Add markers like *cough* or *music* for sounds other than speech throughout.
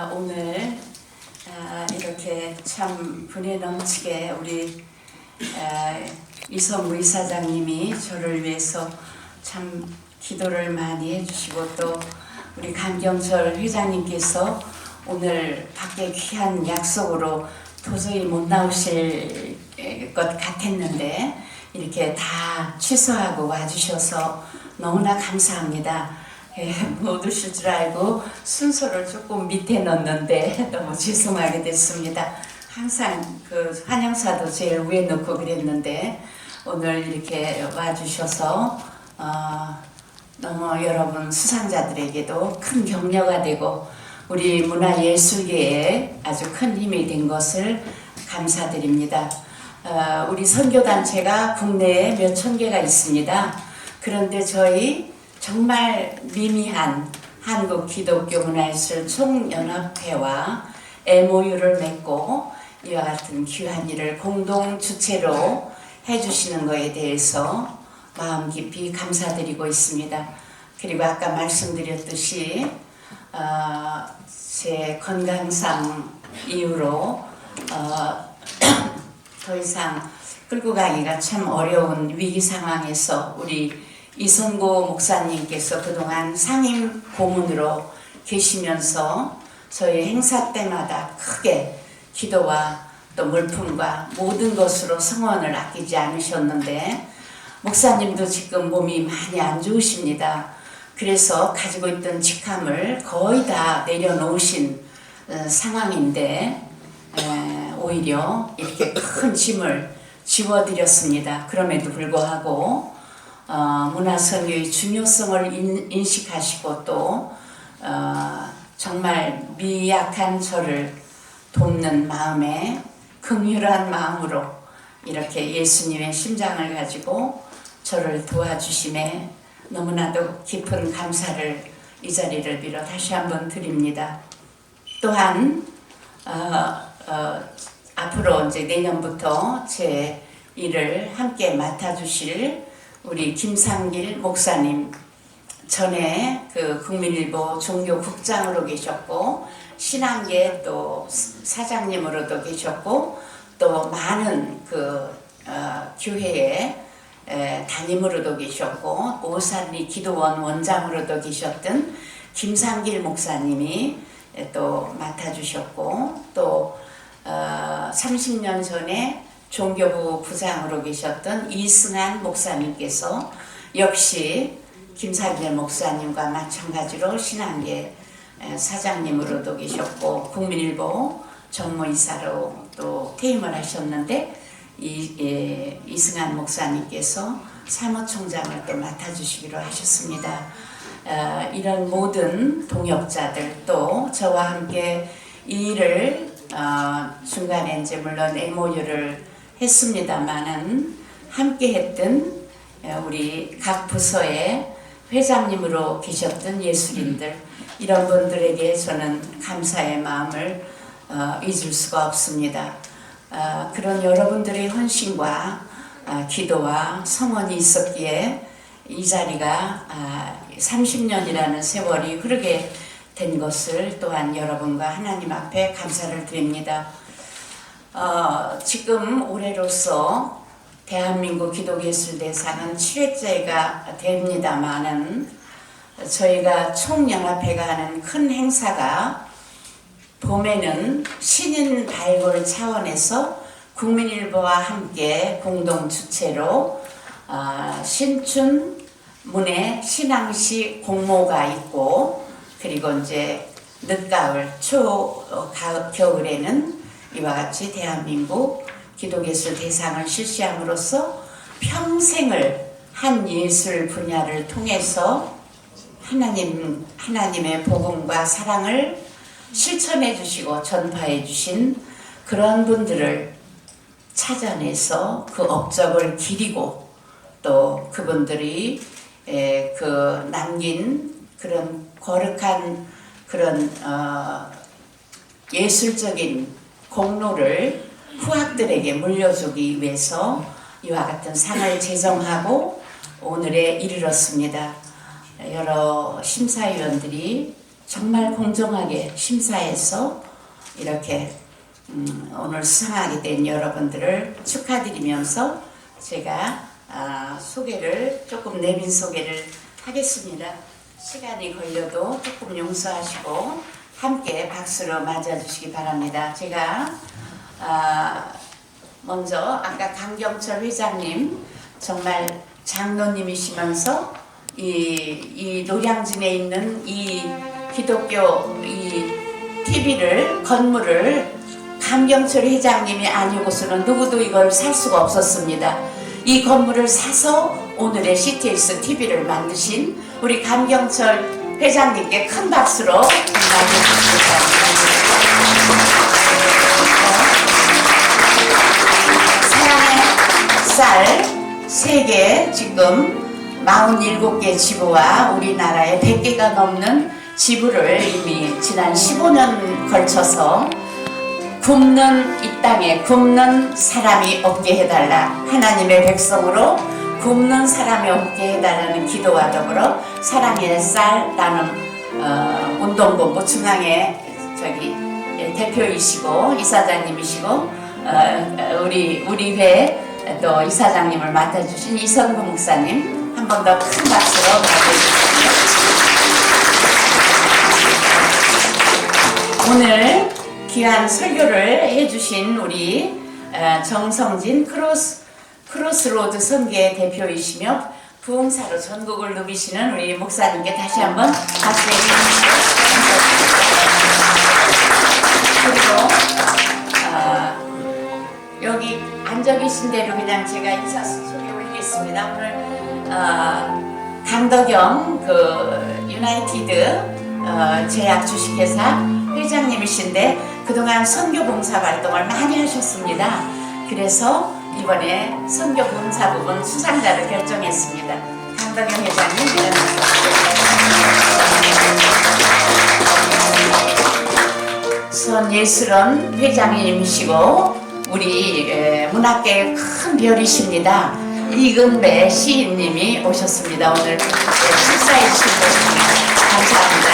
아, 오늘 아, 이렇게 참 분에 넘치게 우리 아, 이성우 이사장님이 저를 위해서 참 기도를 많이 해주시고 또 우리 강경철 회장님께서 오늘 밖에 귀한 약속으로 도저히 못 나오실 것 같았는데 이렇게 다 취소하고 와주셔서 너무나 감사합니다. 예, 못 오실 줄 알고 순서를 조금 밑에 넣었는데 *laughs* 너무 죄송하게 됐습니다. 항상 그 환영사도 제일 위에 넣고 그랬는데 오늘 이렇게 와주셔서 어, 너무 여러분 수상자들에게도 큰 격려가 되고 우리 문화예술계에 아주 큰 힘이 된 것을 감사드립니다. 어, 우리 선교단체가 국내에 몇 천 개가 있습니다. 그런데 저희 정말 미미한 한국 기독교 문화예술 총연합회와 MOU를 맺고 이와 같은 귀한 일을 공동 주체로 해주시는 것에 대해서 마음 깊이 감사드리고 있습니다. 그리고 아까 말씀드렸듯이 어, 제 건강상 이유로 어, *coughs* 더 이상 끌고 가기가 참 어려운 위기 상황에서 우리 이선고 목사님께서 그동안 상임 고문으로 계시면서 저희 행사 때마다 크게 기도와 또 물품과 모든 것으로 성원을 아끼지 않으셨는데 목사님도 지금 몸이 많이 안 좋으십니다. 그래서 가지고 있던 직함을 거의 다 내려놓으신 어, 상황인데 에, 오히려 이렇게 큰 짐을 지워드렸습니다. 그럼에도 불구하고 어, 문화선교의 중요성을 인, 인식하시고 또 어, 정말 미약한 저를 돕는 마음에 긍휼한 마음으로 이렇게 예수님의 심장을 가지고 저를 도와주심에 너무나도 깊은 감사를 이 자리를 빌어 다시 한번 드립니다. 또한 어, 어, 앞으로 이제 내년부터 제 일을 함께 맡아주실 우리 김상길 목사님 전에 그 국민일보 종교국장으로 계셨고 신앙계 또 사장님으로도 계셨고 또 많은 그 어, 교회에 에, 담임으로도 계셨고 오산리 기도원 원장으로도 계셨던 김상길 목사님이 에, 또 맡아주셨고 또 어, 30년 전에 종교부 부장으로 계셨던 이승한 목사님께서 역시 김상길 목사님과 마찬가지로 신앙계 사장님으로도 계셨고 국민일보 정무이사로 또 퇴임을 하셨는데 이, 예, 이승한 목사님께서 사무총장을 또 맡아주시기로 하셨습니다. 어, 이런 모든 동역자들 또 저와 함께 이 일을 어, 중간에 이제 물론 MOU를 했습니다만은 함께 했던 어, 우리 각 부서의 회장님으로 계셨던 예술인들 이런 분들에게 저는 감사의 마음을 어, 잊을 수가 없습니다. 어, 그런 여러분들의 헌신과 어, 기도와 성원이 있었기에 이 자리가 아, 30년이라는 세월이 흐르게 된 것을 또한 여러분과 하나님 앞에 감사를 드립니다. 어, 지금 올해로서 대한민국 기독예술대상은 7회째가 됩니다만은 저희가 총연합회가 하는 큰 행사가 봄에는 신인 발굴 차원에서 국민일보와 함께 공동 주최로 어, 신춘 문에 신앙시 공모가 있고 그리고 이제 늦가을 초 어, 가, 겨울에는 이와 같이 대한민국 기독예술 대상을 실시함으로써 평생을 한 예술 분야를 통해서 하나님 하나님의 복음과 사랑을 실천해 주시고 전파해 주신 그런 분들을 찾아내서 그 업적을 기리고 또 그분들이 에, 그 남긴 그런 거룩한 그런 어, 예술적인 공로를 후학들에게 물려주기 위해서 이와 같은 상을 제정하고 오늘에 이르렀습니다. 여러 심사위원들이 정말 공정하게 심사해서 이렇게 음, 오늘 수상하게 된 여러분들을 축하드리면서 제가 아, 소개를 조금 내빈 소개를 하겠습니다. 시간이 걸려도 조금 용서하시고 함께 박수로 맞아주시기 바랍니다. 제가 아, 먼저 아까 강경철 회장님 정말 장로님이시면서 이, 이 노량진에 있는 이 기독교 이 TV를 건물을 강경철 회장님이 아니고서는 누구도 이걸 살 수가 없었습니다. 이 건물을 사서 오늘의 CTS TV를 만드신 우리 강경철 회장님께 큰 박수로 사랑의 쌀세개 지금 47개 지부와 우리나라에 100개가 넘는 지부를 이미 지난 15년 걸쳐서 굶는 이 땅에 굶는 사람이 없게 해달라 하나님의 백성으로 굶는 사람이 없게 해달라는 기도와 더불어 사랑의 쌀라는 어, 운동본부 중앙의 저기 예, 대표이시고 이사장님이시고 어, 어, 우리 우리 회 또 이사장님을 맡아주신 이성구 목사님 한 번 더 큰 박수로 맞아주시고요. 오늘 귀한 설교를 해주신 우리 어, 정성진 크로스 크로스로드 선교의 대표이시며 부흥사로 전국을 누비시는 우리 목사님께 다시 한번 박수해 주시고 그리고 어, 여기 앉아 계신 대로 그냥 제가 인사 소개 올리겠습니다. 오늘 어, 강덕영 그 유나이티드 어, 제약 주식회사 회장님이신데 그동안 선교 봉사 활동을 많이 하셨습니다. 그래서 이번에 봉사 부분 수상자를 결정했습니다. 강덕영 회장님 일어나주세요. 손예슬원 회장님이시고 우리 에, 문학계의 큰 별이십니다. 이근배 시인님이 오셨습니다. 오늘 에, 축사해 주신 것 감사합니다.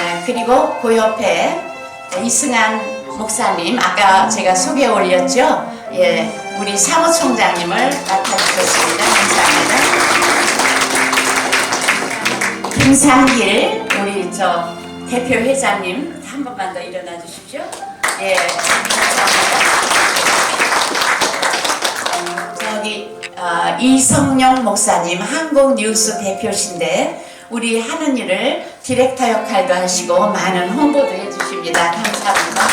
에, 그리고 그 옆에 이승환 목사님 아까 제가 소개 올렸죠? 예, 우리 사무총장님을 맡아주셨습니다. 감사합니다. 김상길 우리 저 대표 회장님 한 번만 더 일어나 주십시오. 예, 감사합니다. 어, 저기 어, 이성용 목사님 한국 뉴스 대표신데 우리 하는 일을 디렉터 역할도 하시고 많은 홍보도 해주십니다. 감사합니다.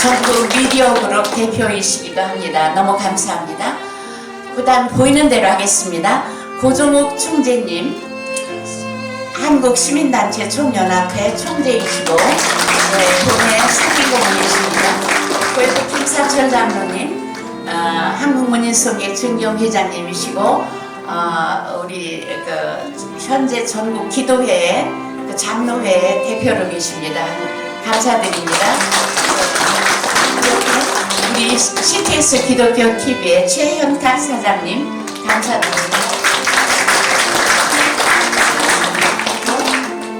전국 미디어 그룹 대표이시기도 합니다. 너무 감사합니다. 그 다음 보이는 대로 하겠습니다. 고종욱 총재님, 한국시민단체 총연합회 총재이시고, 네, 본회 사기공이십니다. 그리고 김사철 장로님, 어, 한국문인송의 증경 회장님이시고, 어, 우리 그 현재 전국 기도회 그 장로회 대표로 계십니다. 감사드립니다. 우리 CTS 기독교 TV의 최현탁 사장님 감사드립니다.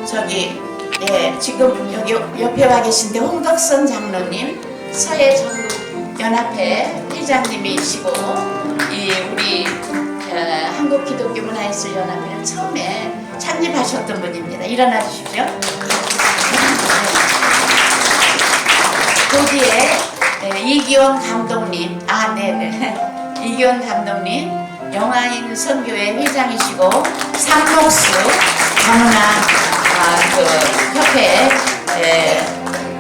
저기 예 지금 여기 옆에 와 계신데 홍덕선 장로님 서해 전국 연합회 회장님이시고 이 우리 어, 한국 기독교 문화예술 연합회는 처음에 창립하셨던 분입니다. 일어나 주십시오. 거기에 네, 이기원 감독님, 아 네네 *laughs* 이기원 감독님 영화인 선교회 회장이시고 삼목수 정은아 아, 그 협회 에,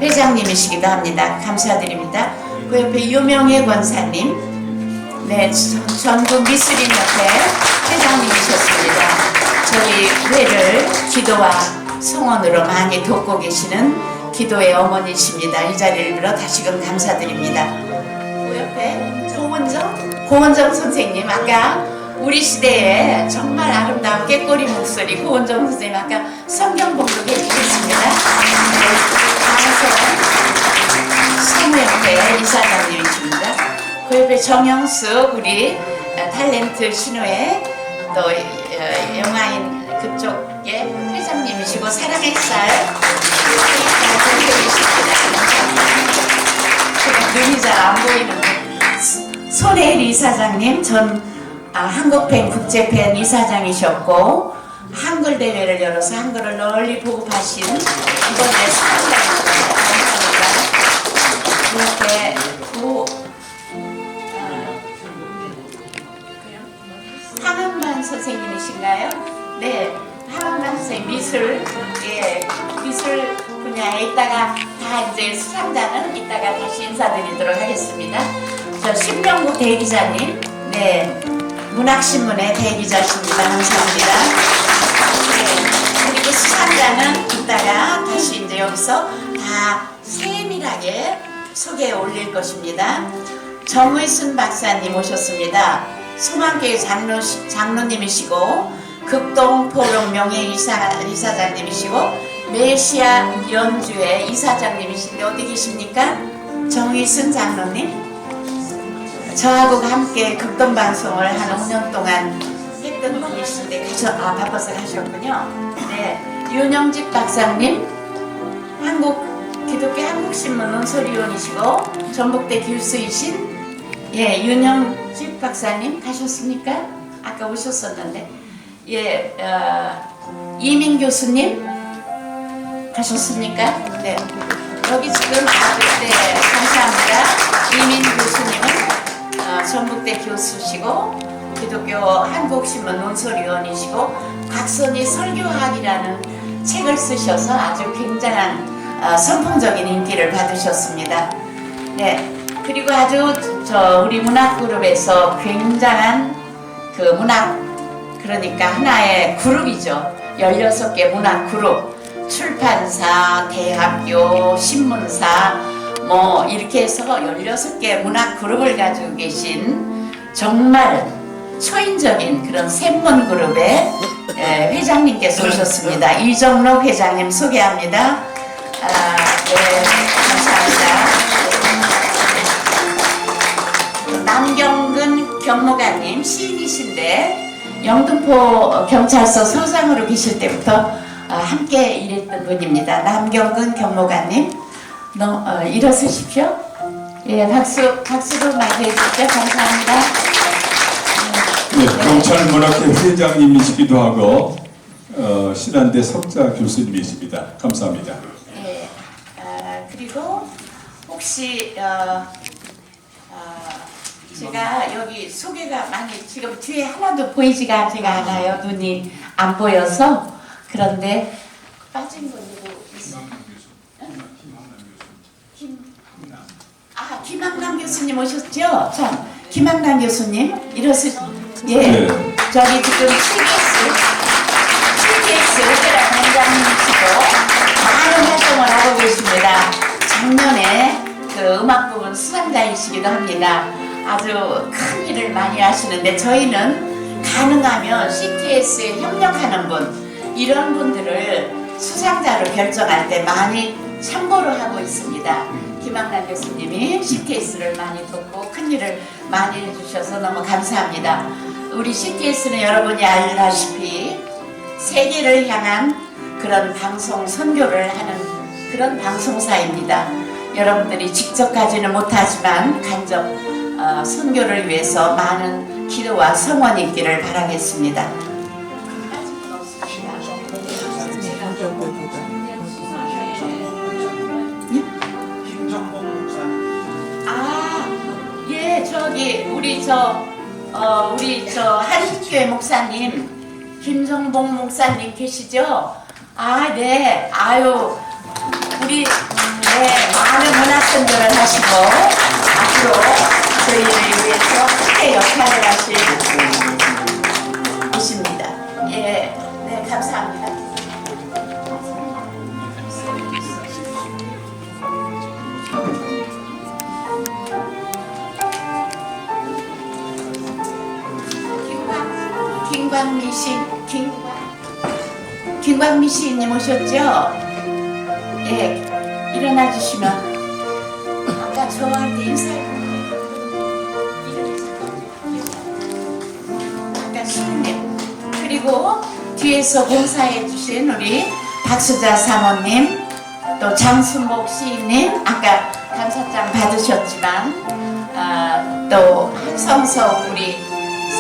회장님이시기도 합니다. 감사드립니다. 그 옆에 유명혜 권사님, 네 전- 전국 미술인 협회 회장님이셨습니다. 저희 회를 기도와 성원으로 많이 돕고 계시는 기도의 어머니십니다. 이 자리를 빌어 다시금 감사드립니다. 그 옆에 고원정, 고원정 선생님 아까 우리 시대에 정말 아름다운 깨꼬리 목소리 고원정 선생님 아까 성경 봉독해 주셨습니다. 성우협회 이사장님이십니다. 그 옆에 정영숙 우리 어, 탤런트 신호의 또 어, 영화인 그쪽에 회장님이시고 사랑의 쌀 제가 눈이 잘 안 보이는데 손혜일 이사장님 전 아, 한국팬 국제팬 이사장이셨고 한글 대회를 열어서 한글을 널리 보급하신 이번에. 감사합니다. 이렇게 구 하은만 선생님이신가요? 네, 선생님 미술 예 미술 분야에 있다가 다 이제 수상자는 이따가 다시 인사드리도록 하겠습니다. 저 신명구 대기자님, 네 문학신문의 대기자십니다. 감사합니다. 네, 그리고 수상자는 이따가 다시 이제 여기서 다 세밀하게 소개해 올릴 것입니다. 정의순 박사님 오셨습니다. 소망교회 장로, 장로님이시고 극동 포럼 명예이사 이사장님이시고 메시아 연주회 이사장님이신데 어디 계십니까? 정의순 장로님. 저하고 함께 극동 방송을 한 5년 동안 했던 분이신데 그저 아 바빠서 가셨군요. 네, 윤영집 박사님, 한국 기독교 한국신문 논설위원이시고 전북대 교수이신 예 윤영집 박사님 가셨습니까? 아까 오셨었는데 예 어, 이민 교수님 가셨습니까? 네 여기 지금 아네 감사합니다. 이민 교수님은 어, 전북대 교수시고 기독교 한국신문 논설위원이시고 각선이 설교학이라는 책을 쓰셔서 아주 굉장한 어, 선풍적인 인기를 받으셨습니다. 네. 그리고 아주 저 우리 문학 그룹에서 굉장한 그 문학 그러니까 하나의 그룹이죠. 16개 문학 그룹. 출판사, 대학교, 신문사 뭐 이렇게 해서 16개 문학 그룹을 가지고 계신 정말 초인적인 그런 専門 그룹의 에, 회장님께서 오셨습니다. 이정록 회장님 소개합니다. 아, 네, 감사합니다. 남경근 경무관님 시인이신데 영등포 경찰서 소장으로 계실 때부터 어, 함께 일했던 분입니다. 남경근 경무관님, 너, 어, 일어서십시오. 예, 박수, 박수로 맞이해 주시죠. 감사합니다. 네, 경찰문학회 회장님이시기도 하고 어, 신한대 석자 교수님이십니다. 감사합니다. 예, 아, 그리고 혹시 어, 어, 제가 여기 소개가 많이 지금 뒤에 하나도 보이지가 제가 않아요. 눈이 안 보여서 그런데 빠진 거 누구 있어요? 김, 아 김학남 교수님 오셨죠? 자, 김학남 교수님 일어서 예, 네. 저기 지금 CBS CBS 오페라 단장님이시고 많은 활동을 하고 계십니다. 작년에 그 음악 부분 수상자이시기도 합니다. 아주 큰 일을 많이 하시는데 저희는 가능하면 CTS에 협력하는 분 이런 분들을 수상자로 결정할 때 많이 참고를 하고 있습니다. 김학란 교수님이 CTS를 많이 돕고 큰 일을 많이 해주셔서 너무 감사합니다. 우리 CTS는 여러분이 알다시피 세계를 향한 그런 방송 선교를 하는 그런 방송사입니다. 여러분들이 직접 가지는 못하지만 간접 어, 선교를 위해서 많은 기도와 성원이 있기를 바라겠습니다. 아, 예, 저기 우리 저 어, 우리 저 한국교회 목사님 김정봉 목사님 계시죠? 아, 네. 아유, 우리 네, 많은 문화 선교를 하시고 앞으로 저희를 위해서 크게 역할을 하실 분이십니다. 예, 네, 감사합니다. 김광, 김광미 씨, 김광, 김광미 시인님 오셨죠? 예, 일어나 주시면 아까 저한테 인사해 뒤에서 봉사해 주신 우리 박수자 사모님, 또 장순복 시인님, 아까 감사장 받으셨지만, 아, 또 한성석 우리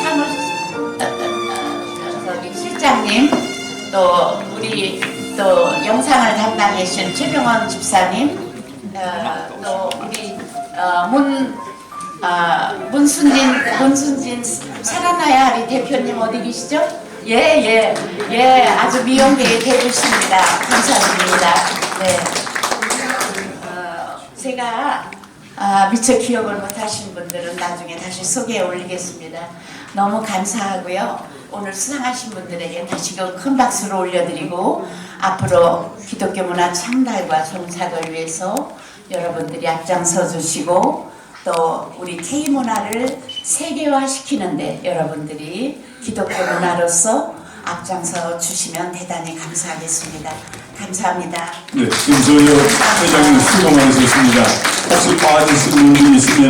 사무, 어, 어, 어, 저기 실장님, 또 우리 또 영상을 담당해 주신 최병원 집사님, 어, 또 우리 어, 문 아, 문순진 문순진 살아나야 하리 대표님 어디 계시죠? 예, 예, 예, 아주 미용계의 대부십니다. 감사드립니다. 네. 어, 제가 아, 미처 기억을 못하신 분들은 나중에 다시 소개해 올리겠습니다. 너무 감사하고요. 오늘 수상하신 분들에게 다시금 큰 박수를 올려드리고 앞으로 기독교 문화 창달과 정착을 위해서 여러분들이 앞장서 주시고 또 우리 K 문화를 세계화 시키는데 여러분들이 기독교 문화로서 앞장서 주시면 대단히 감사하겠습니다. 감사합니다. 네, 김소연 회장님 수고 많으셨습니다. 혹시 빠지신 분이 있으면